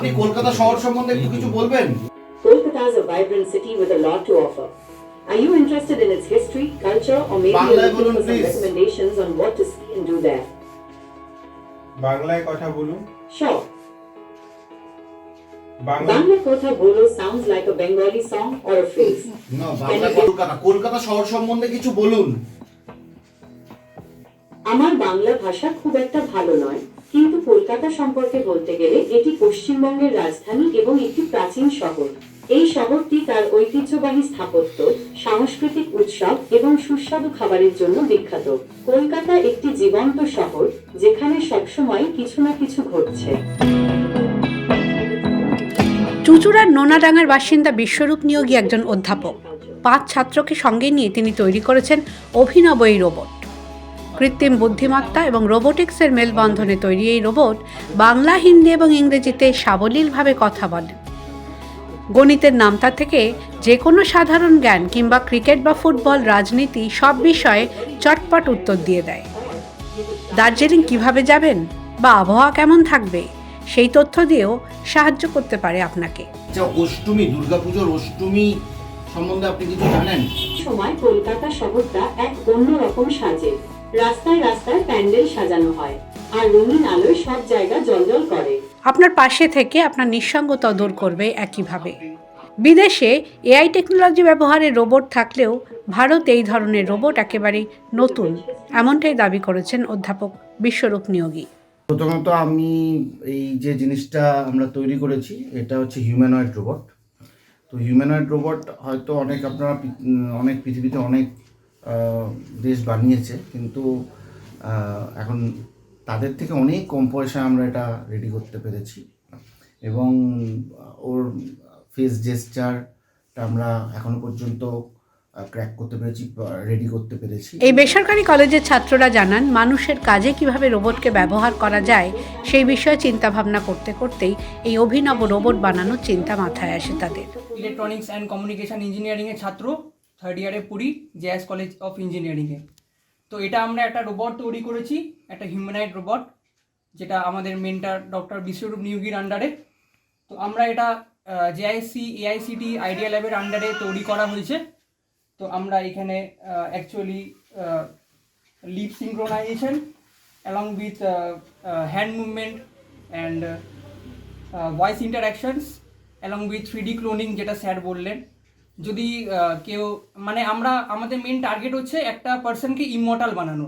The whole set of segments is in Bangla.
আপনি কলকাতা শহর সম্বন্ধে একটু কিছু বলবেন Kolkata is a vibrant city with a lot to offer. Are you interested in its history, culture, or maybe you're looking for some recommendations on what to see and do there? বাংলায় কথা বলুন Sure. Bangla Bangla Kotha Bolo sounds like a Bengali song or a না বাংলা কলকাতা কলকাতা শহর সম্বন্ধে কিছু বলুন আমার বাংলা ভাষা খুব একটা ভালো নয়। কিন্তু কলকাতা সম্পর্কে বলতে গেলে, এটি পশ্চিমবঙ্গের রাজধানী এবং একটি প্রাচীন শহর। এই শহরটি তার ঐতিহ্যবাহী স্থাপত্য, সাংস্কৃতিক উৎসব এবং সুস্বাদু খাবারের জন্য বিখ্যাত। কলকাতা একটি জীবন্ত শহর, যেখানে সবসময় কিছু না কিছু ঘটছে। চুচুড়ার নোনাডাঙ্গার বাসিন্দা বিশ্বরূপ নিয়োগী একজন অধ্যাপক। পাঁচ ছাত্রকে সঙ্গে নিয়ে তিনি তৈরি করেছেন অভিনব এই রোবট। কৃত্রিম বুদ্ধিমত্তা এবং রোবোটিক্সের মেলবন্ধনে তৈরি এই রোবট বাংলা হিন্দি এবং ইংরেজিতে সাবলীলভাবে কথা বলে। গণিতের নামতা থেকে যে কোনো সাধারণ জ্ঞান কিংবা ক্রিকেট বা ফুটবল রাজনীতি সব বিষয়ে চটপট উত্তর দিয়ে দেয়। দার্জিলিং কীভাবে যাবেন বা আবহাওয়া কেমন থাকবে সেই তথ্য দিয়েও সাহায্য করতে পারে আপনাকে। আচ্ছা অষ্টমী দুর্গাপুজোর অষ্টমী সম্বন্ধে আপনি কিছু জানেন? সময় কলকাতা শহরটা এক অন্যরকম সাজে। রাস্তায় রাস্তায় প্যান্ডেল সাজানো হয় আর রঙিন আলোয় সব জায়গা জলজল করে। আপনার পাশে থেকে আপনার নিঃসঙ্গতা দূর করবে একইভাবে। বিদেশে এআই টেকনোলজি ব্যবহারের রোবট থাকলেও ভারত এই ধরনের রোবট একেবারেই নতুন এমনটাই দাবি করেছেন অধ্যাপক বিশ্বরূপ নিয়োগী। প্রথমত আমি এই যে জিনিসটা আমরা তৈরি করেছি এটা হচ্ছে হিউম্যানয়েড রোবট। তো হিউম্যানয়েড রোবট হয়তো অনেক আপনারা অনেক পৃথিবীতে অনেক দেশ বানিয়েছে কিন্তু এখন তাদের থেকে অনেক কম পয়সা আমরা এটা রেডি করতে পেরেছি। এবং ওর ফেস জেস্টারটা আমরা এখনও পর্যন্ত ক্র্যাক করতে পেরেছি রেডি করতে পেরেছি। এই বেসরকারি কলেজের ছাত্ররা জানান মানুষের কাজে কীভাবে রোবটকে ব্যবহার করা যায় সেই বিষয়ে চিন্তাভাবনা করতে করতেই এই অভিনব রোবট বানানোর চিন্তা মাথায় আসে তাদের। ইলেকট্রনিক্স অ্যান্ড কমিউনিকেশন ইঞ্জিনিয়ারিংয়ের ছাত্র থার্ড ইয়ারে পড়ি জ্যাস কলেজ অফ ইঞ্জিনিয়ারিংয়ে তো এটা আমরা একটা রোবট তৈরি করেছি, একটা হিউম্যানাইড রোবট যেটা আমাদের মেন্টার ডক্টর বিশ্বরূপ নিয়োগীর আন্ডারে তো আমরা এটা জেআইসি, এআইসিটি, আইডিয়া ল্যাবের আন্ডারে তৈরি করা হয়েছে। তো আমরা এখানে actually lip synchronization along with hand movement and voice interactions along with three D cloning যেটা স্যার বললেন। যদি কেউ মানে আমরা, আমাদের মেন টার্গেট হচ্ছে একটা পার্সনকে ইমমর্টাল বানানো।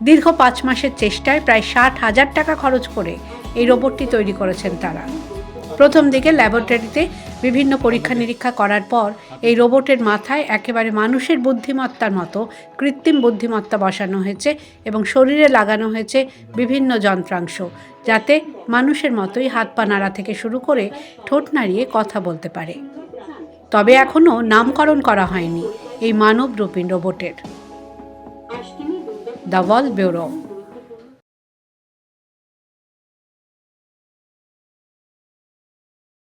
দীর্ঘ পাঁচ মাসের চেষ্টায় প্রায় ষাট হাজার টাকা খরচ করে এই রোবটটি তৈরি করেছেন তারা। প্রথম দিকে ল্যাবরেটরিতে বিভিন্ন পরীক্ষা নিরীক্ষা করার পর এই রোবটের মাথায় একেবারে মানুষের বুদ্ধিমত্তার মতো কৃত্রিম বুদ্ধিমত্তা বসানো হয়েছে এবং শরীরে লাগানো হয়েছে বিভিন্ন যন্ত্রাংশ যাতে মানুষের মতোই হাত পা নাড়া থেকে শুরু করে ঠোঁট নাড়িয়ে কথা বলতে পারে। তবে এখনও নামকরণ করা হয়নি এই মানবরূপী রোবটের। আজকিনি দ্য ওয়াল ব্যুরো।